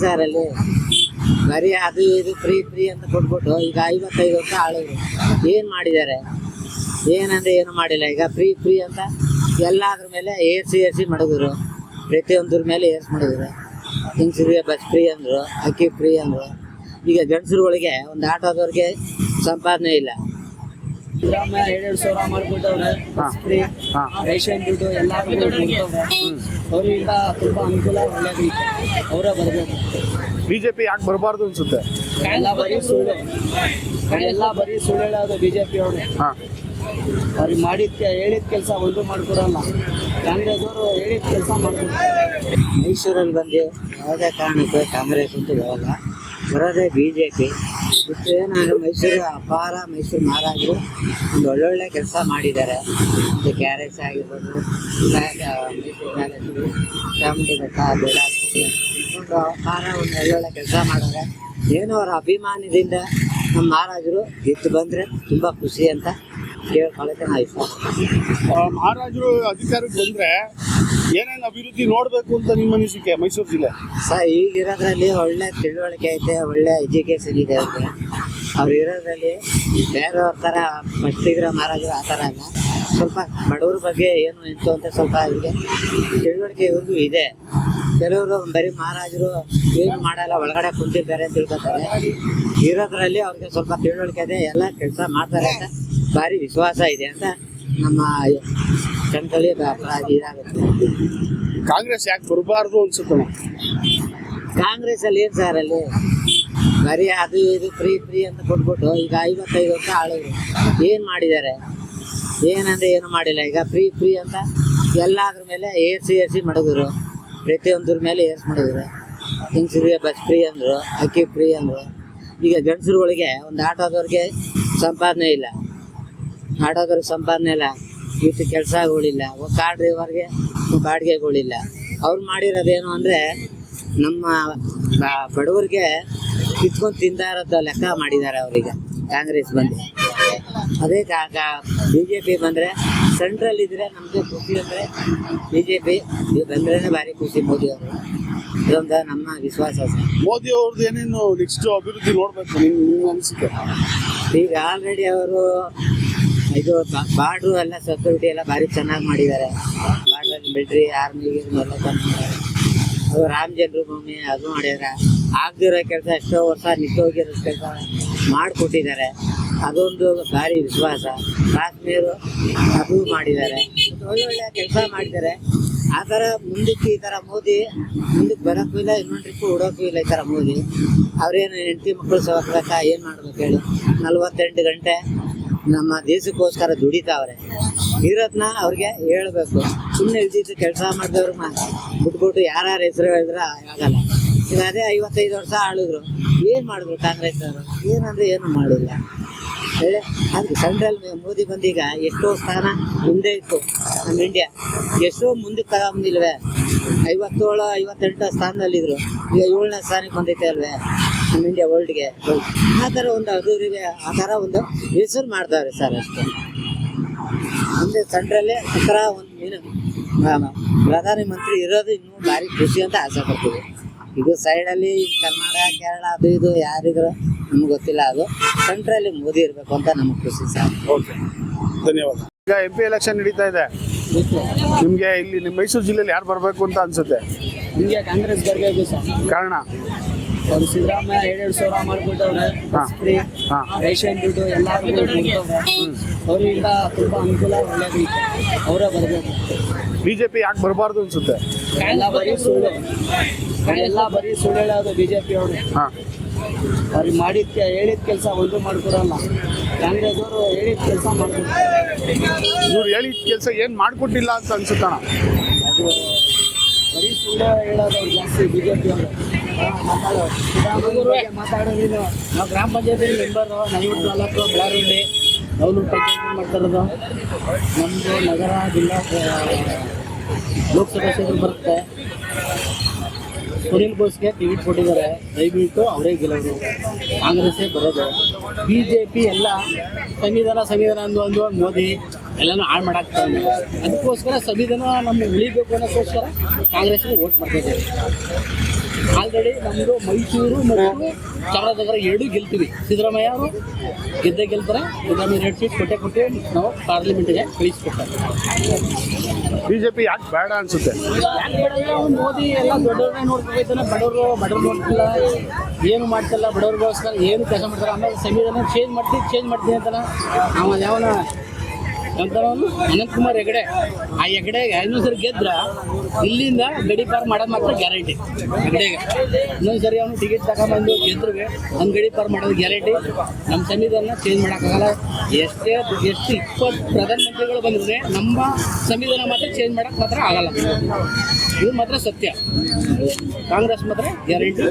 Sir ಅಲ್ಲಿ ಬರೀ ಅದು ಇದು ಫ್ರೀ ಫ್ರೀ ಅಂತ ಕೊಟ್ಬಿಟ್ಟು ಈಗ ಐವತ್ತೈದು ಅಂತ ಆಳಿದ್ರು ಏನು ಮಾಡಿದ್ದಾರೆ? ಏನಂದ್ರೆ ಏನು ಮಾಡಿಲ್ಲ. ಈಗ ಫ್ರೀ ಫ್ರೀ ಅಂತ ಎಲ್ಲಾದ್ರ ಮೇಲೆ ಏರ್ಸಿ ಏರ್ಸಿ ಮಾಡಿದ್ರು. ಪ್ರತಿಯೊಂದ್ರ ಮೇಲೆ ಏರ್ಸ್ ಮಾಡಿದ್ರು. ಹೆಂಗಸರಿಗೆ ಬಸ್ ಫ್ರೀ ಅಂದರು, ಅಕ್ಕಿ ಫ್ರೀ ಅಂದರು. ಈಗ ಗಂಡಸರುಗಳಿಗೆ ಒಂದು ಆಟೋದವ್ರಿಗೆ ಸಂಪಾದನೆ ಇಲ್ಲ. ಸಿದ್ದರಾಮಯ್ಯ ಎರಡೆರಡು ಸಾವಿರ ಮಾಡ್ಬಿಟ್ಟವ್ರೆ ಫ್ರೀ ಹಾ. ರೇಷನ್ ದುಡ್ಡು ಕೊಡ್ತವ್ರೆ. ಅವರಿಂದ ತುಂಬಾ ಅನುಕೂಲ ಒಳ್ಳೇದೈತೆ ಅವರೇ ಬರಬೇಕು ಬಿಜೆಪಿ ಯಾಕೆ ಬರಬಾರ್ದು ಅನ್ಸುತ್ತೆ? ಎಲ್ಲ ಬರೀ ಸುಳ್ಳು. ಎಲ್ಲ ಬರೀ ಸುಳ್ಳು ಹೇಳೋದು ಬಿಜೆಪಿ ಅವರು. ಹಾ. ಅವ್ರಿಗೆ ಮಾಡಿದ ಹೇಳಿದ ಕೆಲಸ ಒಂದು ಮಾಡ್ಕೊಡಲ್ಲ. ಕಾಂಗ್ರೆಸ್ ಅವರು ಹೇಳಿದ ಕೆಲಸ ಮಾಡ್ಕೊಡ್ತಾರೆ. ಮೈಸೂರಲ್ಲಿ ಬಂದು ಯಾವುದೇ ಕಾರಣಕ್ಕೂ ಕಾಂಗ್ರೆಸ್ ಅಂತ ಹೇಳಲ್ಲ. ಬರೋದೇ ಬಿ ಜೆ ಪಿ ನಾನು ಮೈಸೂರು ಅಪಾರ ಮೈಸೂರು ಮಹಾರಾಜರು ಒಂದು ಒಳ್ಳೊಳ್ಳೆ ಕೆಲಸ ಮಾಡಿದ್ದಾರೆ. ಮತ್ತು ಕೆ ಆಗಿರ್ಬೋದು ಇಲ್ಲ, ಮೈಸೂರು ಪ್ಯಾಲೇಸು ಚಾಮುಂಡಿ ಬೆಟ್ಟ ಬೇಡಾಸ್ಪತ್ರೆ ಒಂದು ಅಪಾರ ಒಂದು ಒಳ್ಳೊಳ್ಳೆ ಕೆಲಸ ಮಾಡಿದ್ರೆ ಏನೋ ಅವರ ಅಭಿಮಾನದಿಂದ ನಮ್ಮ ಮಹಾರಾಜರು ಗೆದ್ದು ಬಂದರೆ ತುಂಬ ಖುಷಿ ಅಂತ ಕೇಳ್ಕೊಳ್ಳೋಕೆ ನಾವು ಇಷ್ಟ. ಮಹಾರಾಜರು ಅಧಿಕಾರಕ್ಕೆ ಬಂದ್ರೆ ಏನೇನು ಅಭಿವೃದ್ಧಿ ನೋಡಬೇಕು ಅಂತ ನಿಮ್ಮ ಅನಿಸಿಕೆ ಮೈಸೂರು ಜಿಲ್ಲೆ? ಸರ್ ಈಗಿರೋದ್ರಲ್ಲಿ ಒಳ್ಳೆ ತಿಳುವಳಿಕೆ ಐತೆ, ಒಳ್ಳೆ ಎಜುಕೇಶನ್ ಇದೆ ಅವ್ರಿಗೆ ಅವ್ರು ಇರೋದ್ರಲ್ಲಿ ಬೇರೆಯವ್ರ ಥರ ಇರೋ ಮಹಾರಾಜರು ಆ ಥರ ಅಲ್ಲ. ಸ್ವಲ್ಪ ಬಡವ್ರ ಬಗ್ಗೆ ಏನು ಎಂತು ಅಂತ ಸ್ವಲ್ಪ ಅವ್ರಿಗೆ ತಿಳುವಳಿಕೆ ಇವ್ರಿಗೂ ಇದೆ. ಕೆಲವರು ಬರೀ ಮಹಾರಾಜರು ಏನು ಮಾಡಲ್ಲ, ಒಳಗಡೆ ಕುಂತಿದ್ದಾರೆ ಅಂತ ತಿಳ್ಕೊತಾರೆ. ಇರೋದ್ರಲ್ಲಿ ಅವ್ರಿಗೆ ಸ್ವಲ್ಪ ತಿಳುವಳಿಕೆ ಇದೆ, ಎಲ್ಲ ಕೆಲಸ ಮಾಡ್ತಾರೆ ಅಂತ ಭಾರಿ ವಿಶ್ವಾಸ ಇದೆ ಅಂತ ನಮ್ಮ ಇದಾಗುತ್ತೆ. ಕಾಂಗ್ರೆಸ್ ಯಾಕೆ ಬರಬಾರ್ದು ಅನ್ಸುತ್ತೆ ಕಾಂಗ್ರೆಸ್ ಅಲ್ಲಿ ಏನ್ ಸರ್ ಅಲ್ಲಿ? ಬರೀ ಅದು ಇದು ಫ್ರೀ ಫ್ರೀ ಅಂತ ಕೊಟ್ಬಿಟ್ಟು ಈಗ ಐವತ್ತೈದು ವರ್ಷ ಆಳಿದ್ರು ಏನ್ ಮಾಡಿದ್ದಾರೆ? ಏನಂದ್ರೆ ಏನು ಮಾಡಿಲ್ಲ. ಈಗ ಫ್ರೀ ಫ್ರೀ ಅಂತ ಎಲ್ಲಾದ್ರ ಮೇಲೆ ಏರ್ಸಿ ಏರ್ಸಿ ಮಾಡಿದ್ರು ಪ್ರತಿಯೊಂದ್ರ ಮೇಲೆ ಏರ್ಸ್ ಮಾಡಿದ್ರು ಹೆಂಗಸರಿಗೆ ಬಸ್ ಫ್ರೀ ಅಂದ್ರು ಅಕ್ಕಿ ಫ್ರೀ ಅಂದ್ರು. ಈಗ ಗಂಡಸರುಗಳಿಗೆ ಒಂದು ಆಟೋದವ್ರಿಗೆ ಸಂಪಾದನೆ ಇಲ್ಲ. ಆಟೋದವ್ರಿಗೆ ಸಂಪಾದನೆ ಇಲ್ಲ. ಇಷ್ಟು ಕೆಲಸಗಳಿಲ್ಲ ಕಾರ್ ಡ್ರೈವರ್ಗೆ ಬಾಡಿಗೆಗಳಿಲ್ಲ ಅವ್ರು ಮಾಡಿರೋದೇನು ಅಂದರೆ ನಮ್ಮ ಬಡವರಿಗೆ ಕಿತ್ಕೊಂಡು ತಿಂತಾ ಇರೋದು ಲೆಕ್ಕ ಮಾಡಿದ್ದಾರೆ ಅವರಿಗೆ ಕಾಂಗ್ರೆಸ್ ಬಂದು. ಅದೇ ಬಿ ಜೆ ಪಿ ಬಂದರೆ ಸೆಂಟ್ರಲ್ ಇದ್ರೆ ನಮಗೆ ಖುಷಿ ಅಂದರೆ ಬಿ ಜೆ ಪಿ ಬಂದ್ರೇ ಭಾರಿ ಖುಷಿ ಮೋದಿ ಅವರು. ಇದೊಂದು ನಮ್ಮ ವಿಶ್ವಾಸ ಸರ್. ಮೋದಿ ಅವ್ರದ್ದು ಏನೇನು ನೆಕ್ಸ್ಟ್ ಅಭಿವೃದ್ಧಿ ನೋಡಬೇಕು ನಿಮ್ ನಿಮ್ಮ ಅನಿಸಿಕೆ? ಈಗ ಆಲ್ರೆಡಿ ಅವರು ಇದು ಬಾರ್ಡ್ರು ಎಲ್ಲ ಸೆಕ್ಯೂರಿಟಿ ಎಲ್ಲ ಭಾರಿ ಚೆನ್ನಾಗಿ ಮಾಡಿದ್ದಾರೆ ಬಾರ್ಡ್ರಲ್ಲಿ ಮಿಲ್ಟ್ರಿ ಆರ್ಮಿ ಎಲ್ಲ ತಂದು ಅದು ರಾಮ ಜನ್ಮಭೂಮಿ, ಅದು ಮಾಡಿದ್ದಾರೆ ಆಗದಿರೋ ಕೆಲಸ ಎಷ್ಟೋ ವರ್ಷ ನಿಂತೋಗಿರೋ ಕೆಲಸ ಮಾಡಿಕೊಟ್ಟಿದ್ದಾರೆ. ಅದೊಂದು ಭಾರಿ ವಿಶ್ವಾಸ. ಕಾಶ್ಮೀರು ಅದು ಮಾಡಿದ್ದಾರೆ. ಒಳ್ಳೊಳ್ಳೆ ಕೆಲಸ ಮಾಡಿದ್ದಾರೆ. ಆ ಥರ ಮುಂದಕ್ಕೆ ಈ ಥರ ಮೋದಿ ಮುಂದಕ್ಕೆ ಬರೋಕ್ಕೂ ಇಲ್ಲ, ಇನ್ನೊಂದು ಟ್ರಿಪ್ಪು ಹುಡೋಕ್ಕೂ ಇಲ್ಲ ಈ ಥರ ಮೋದಿ. ಅವ್ರೇನು ಹೆಂಡತಿ ಮಕ್ಕಳು ಸೋಕ್ಬೇಕಾ ಏನು ಮಾಡ್ಬೇಕು ಹೇಳಿ? ನಲ್ವತ್ತೆಂಟು ಗಂಟೆ ನಮ್ಮ ದೇಶಕ್ಕೋಸ್ಕರ ದುಡಿತಾವ್ರೆ. ಇರೋದನ್ನ ಅವ್ರಿಗೆ ಹೇಳ್ಬೇಕು. ಸುಮ್ಮನೆ ಇಲ್ದಿದ್ದು ಕೆಲಸ ಮಾಡಿದವ್ರು ಬಿಟ್ಬಿಟ್ಟು ಯಾರ್ಯಾರ ಹೆಸರು ಹೇಳಿದ್ರೆ ಆಗಲ್ಲ. ಈಗ ಅದೇ ಐವತ್ತೈದು ವರ್ಷ ಆಳಿದ್ರು. ಏನು ಮಾಡಿದ್ರು ಕಾಂಗ್ರೆಸ್ ಅವರು? ಏನಂದ್ರೆ ಏನು ಮಾಡಿಲ್ಲ. ಹೇಳಿ. ಅದಕ್ಕೆ ಸೆಂಟ್ರಲ್ ಮೋದಿ ಬಂದೀಗ ಎಷ್ಟೋ ಸ್ಥಾನ ಮುಂದೆ ಇತ್ತು ನಮ್ಮ ಇಂಡಿಯಾ. ಎಷ್ಟೋ ಮುಂದಕ್ಕೆ ತಗೊಂಬಂದಿಲ್ವೇ. ಐವತ್ತೇಳು, ಐವತ್ತೆಂಟು ಸ್ಥಾನದಲ್ಲಿದ್ರು. ಈಗ ಏಳನೇ ಸ್ಥಾನಕ್ಕೆ ಬಂದೈತೆ ಅಲ್ವೇ ನಮ್ಮ ಇಂಡಿಯಾ ವರ್ಲ್ಡ್ಗೆ ಆ ಥರ ಒಂದು ಅದೂರಿಗೆ ಆ ಥರ ಒಂದು ಹೆಸರು ಮಾಡ್ತಾರೆ ಸರ್ ಅಷ್ಟೇ. ಮುಂದೆ ಸೆಂಟ್ರಲ್ಲಿ ಆ ಥರ ಒಂದು ಏನು ಪ್ರಧಾನ ಮಂತ್ರಿ ಇರೋದು ಇನ್ನೂ ಭಾರಿ ಖುಷಿ ಅಂತ ಆಸೆ ಪಡ್ತೀವಿ. ಇದು ಸೈಡಲ್ಲಿ ಕರ್ನಾಟಕ ಕೇರಳ ಅದು ಇದು ಯಾರಿದ್ರು ನಮ್ಗೆ ಗೊತ್ತಿಲ್ಲ ಅದು. ಸೆಂಟ್ರಲ್ಲಿ ಮೋದಿ ಇರಬೇಕು ಅಂತ ನಮಗೆ ಖುಷಿ ಸರ್. ಓಕೆ. ಧನ್ಯವಾದ. ಈಗ ಎಂ ಪಿ ಎಲೆಕ್ಷನ್ ನಡೀತಾ ಇದೆ. ನಿಮಗೆ ಇಲ್ಲಿ ನಿಮ್ಮ ಮೈಸೂರು ಜಿಲ್ಲೆಯಲ್ಲಿ ಯಾರು ಬರಬೇಕು ಅಂತ ಅನ್ಸುತ್ತೆ? ನಿಮಗೆ ಕಾಂಗ್ರೆಸ್ ಬರಬೇಕು ಸರ್. ಕಾರಣ? ಅವ್ರು ಸಿದ್ದರಾಮಯ್ಯ ಎರಡೆರಡು ಸಾವಿರ ಮಾಡ್ಬಿಟ್ಟವ್ರೆ ಹಾ. ಫ್ರೀ ರೇಷನ್ ದುಡ್ಡು ಎಲ್ಲರಿಗೂ ಕೊಡ್ತವ್ರೆ ಅವರಿಂದ ತುಂಬಾ ಅನುಕೂಲ ಒಳ್ಳೇದು. ಅವರೇ ಬರ್ಬೇಕು ಬಿಜೆಪಿ ಯಾಕೆ ಬರಬಾರ್ದು ಅನ್ಸುತ್ತೆ? ಎಲ್ಲ ಬರೀ ಸುಳ್ಳು. ಎಲ್ಲ ಬರೀ ಸುಳ್ಳು ಹೇಳೋದು ಬಿಜೆಪಿ ಅವರು. ಹಾ. ಅವ್ರಿಗೆ ಮಾಡಿದ ಹೇಳಿದ ಕೆಲಸ ಒಂದು ಮಾಡ್ಕೊಡಲ್ಲ. ಕಾಂಗ್ರೆಸ್ ಅವರು ಹೇಳಿದ ಕೆಲಸ ಮಾಡ್ಕೊಡ್ತಾರೆ ಇವ್ರು ಹೇಳಿದ ಕೆಲಸ ಏನು ಮಾಡ್ಕೊಟ್ಟಿಲ್ಲ ಅಂತ ಅನ್ಸುತ್ತಣ್ಣ? ಅದು ಬರೀ ಸುಳ್ಳು ಹೇಳೋದು ಜಾಸ್ತಿ ಬಿಜೆಪಿ ಅವರು. ಮಾತಾಡೋ ಸಿದ್ದರಾಮಯ್ಯ ನೀನು ನಾವು ಗ್ರಾಮ ಪಂಚಾಯತಿ ಮೆಂಬರು ನಲ್ವತ್ತು ನಾಲ್ಕು ಬೆಳಾರುಳ್ಳಿ ನವಲೂರು ಪಂಚಾಯತಿ ಮಾಡ್ತಾ ಇರೋದು ನಮ್ಮದು ನಗರ ಜಿಲ್ಲಾ ಲೋಕಸಭಾ ಕ್ಷೇತ್ರ ಬರುತ್ತೆ ಸುನಿಲ್ ಬೋಸ್ಗೆ ಟಿಕೆಟ್ ಕೊಟ್ಟಿದ್ದಾರೆ ದಯವಿಟ್ಟು ಅವರೇ ಗೆಲ್ಲೋದು ಕಾಂಗ್ರೆಸ್ಸೇ ಬರೋದು ಬಿ ಜೆ ಪಿ ಎಲ್ಲ ಸಂವಿಧಾನ ಸಂವಿಧಾನ ಅಂದು ಅಂದು ಮೋದಿ ಎಲ್ಲನೂ ಹಾಳು ಮಾಡಾಕ್ತಾರೆ ಅದಕ್ಕೋಸ್ಕರ ಸಂವಿಧಾನ ನಮ್ಗೆ ಉಳಿಬೇಕು ಅನ್ನೋಕ್ಕೋಸ್ಕರ ಕಾಂಗ್ರೆಸ್ಗೆ ವೋಟ್ ಮಾಡ್ತಾ ಇದ್ದೇವೆ. ಆಲ್ರೆಡಿ ನಮ್ಮದು ಮೈಸೂರು ಮತ್ತು ಚಾಮರಾಜನಗರ ಎರಡೂ ಗೆಲ್ತೀವಿ. ಸಿದ್ದರಾಮಯ್ಯ ಅವರು ಗೆದ್ದೇ ಗೆಲ್ತಾರೆ. ಸಿದ್ದರಾಮಯ್ಯ ಎರಡು ಸೀಟ್ ಕೊಟ್ಟೆ ಕೊಟ್ಟು ನಾವು ಪಾರ್ಲಿಮೆಂಟ್ಗೆ ಕಳಿಸ್ಕೊಡ್ತಾರೆ. ಬಿಜೆಪಿ ಯಾಕೆ ಬೇಡ ಅನ್ಸುತ್ತೆ? ಮೋದಿ ಎಲ್ಲ ದೊಡ್ಡವ್ರನ್ನೇ ನೋಡ್ಕೋಬೇಕಾನೆ ಬಡವರು ಬಡವ್ರು ನೋಡ್ತಿಲ್ಲ. ಏನು ಮಾಡ್ತಿಲ್ಲ. ಬಡವ್ರಿಗೋಸ್ಕರ ಏನು ಕೆಲಸ ಮಾಡ್ತಾರೆ ಆಮೇಲೆ ಸಂವಿಧಾನ ಚೇಂಜ್ ಮಾಡ್ತೀವಿ ಚೇಂಜ್ ಮಾಡ್ತೀನಿ ಅಂತಾನೆ. ಆಮೇಲೆ ಯಾವನ ಅಂತಾನು ಅನಂತ್ ಕುಮಾರ್ ಹೆಗಡೆ. ಆ ಹೆಗಡೆಗೆ ಇನ್ನೊಂದು ಸರಿ ಗೆದ್ರ, ಇಲ್ಲಿಂದ ಗಡಿ ಪಾರ್ ಮಾಡೋದು ಮಾತ್ರ ಗ್ಯಾರಂಟಿ. ಹೆಗಡೆಗೆ. ಇನ್ನೊಂದು ಸರಿ ಅವನು ಟಿಕೆಟ್ ತಗೊಂಬಂದು ಗೆದ್ರಿಗೆ ಒಂದು ಗಡಿ ಪಾರ್ ಮಾಡೋದು ಗ್ಯಾರಂಟಿ. ನಮ್ಮ ಸಂವಿಧಾನ ಚೇಂಜ್ ಮಾಡೋಕ್ಕಾಗಲ್ಲ. ಎಷ್ಟೇ ಎಷ್ಟು ಇಪ್ಪತ್ತು ಪ್ರಧಾನಮಂತ್ರಿಗಳು ಬಂದ್ರೆ ನಮ್ಮ ಸಂವಿಧಾನ ಮಾತ್ರ ಚೇಂಜ್ ಮಾಡೋಕ್ಕೆ ಮಾತ್ರ ಆಗಲ್ಲ. ಇದು ಮಾತ್ರ ಸತ್ಯ. ಕಾಂಗ್ರೆಸ್ ಮಾತ್ರ ಗ್ಯಾರಂಟಿ.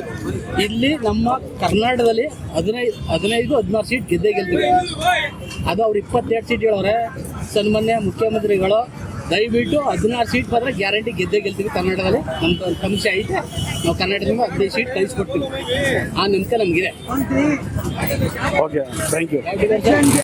ಇಲ್ಲಿ ನಮ್ಮ ಕರ್ನಾಟಕದಲ್ಲಿ ಹದಿನೈದು ಹದಿನೈದು ಹದಿನಾರು ಸೀಟ್ ಗೆದ್ದೇ ಗೆಲ್ತೀವಿ. ಅದು ಅವ್ರು ಇಪ್ಪತ್ತೆರಡು ಸೀಟ್ ಹೇಳವ್ರೆ ಸನ್ಮಾನ್ಯ ಮುಖ್ಯಮಂತ್ರಿಗಳು ದಯವಿಟ್ಟು ಹದಿನಾರು ಸೀಟ್ ಮಾತ್ರ ಗ್ಯಾರಂಟಿ ಗೆದ್ದೇ ಗೆಲ್ತೀವಿ ಕರ್ನಾಟಕದಲ್ಲಿ. ನಮ್ಮ ಸಮಸ್ಯೆ ಐತೆ. ನಾವು ಕರ್ನಾಟಕದಿಂದ ಹದಿನೈದು ಸೀಟ್ ಕಳಿಸ್ಕೊಡ್ತೀವಿ. ಆ ನಂಬಿಕೆ ನಮಗಿದೆ. Okay thank you